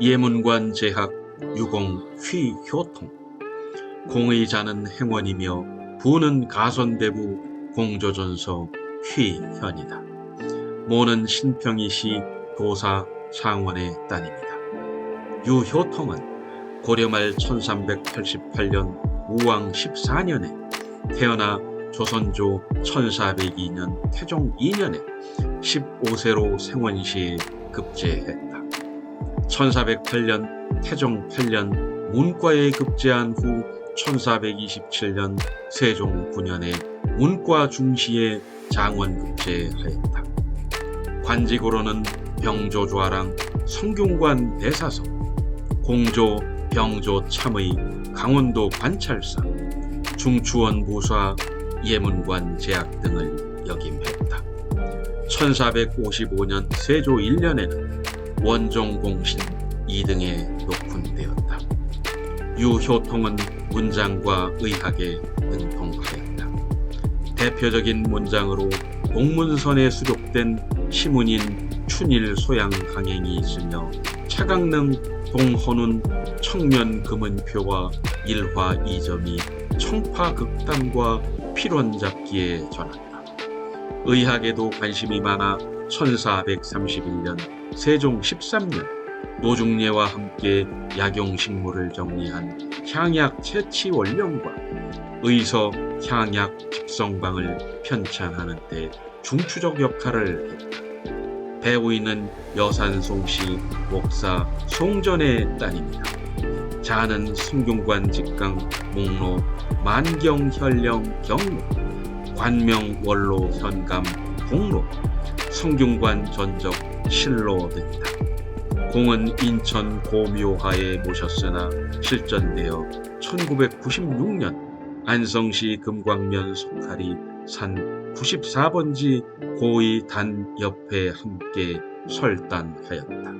예문관 제학 유공 휘효통 공의 자는 행원이며 부는 가선대부 공조전서 휘현이다. 모는 신평이시 도사 창원의 딸입니다. 유효통은 고려 말 1388년 우왕 14년에 태어나 조선조 1402년 태종 2년에 15세로 생원시에 급제했다. 1408년 태종 8년 문과에 급제한 후 1427년 세종 9년에 문과 중시에 장원 급제하였다. 관직으로는 병조조아랑 성균관 대사성, 공조 병조 참의 강원도 관찰사, 중추원 무사 예문관 제약 등을 역임했다. 1455년 세조 1년에는 원종 공신 2등에 높임되었다. 유효통은 문장과 의학에 능통하였다. 대표적인 문장으로 공문선에 수록된 시문인 춘일 소양 강행이 있으며 차강릉 동헌운 청면 금은표와 일화 이점이 청파 극담과 필원 잡기에 전한다. 의학에도 관심이 많아 1431년 세종 13년 노중례와 함께 약용식물을 정리한 향약 채취 원령과 의서 향약 집성방을 편찬하는 데 중추적 역할을 했다. 배우인은 여산송씨 목사 송전의 딸입니다. 자는 성균관 직강 목로 만경현령 경로 관명 원로 현감 공로 성균관 전적 실로 등이다. 공은 인천 고묘하에 모셨으나 실전되어 1996년 안성시 금광면 석하리 산 94번지 고의 단 옆에 함께 설단하였다.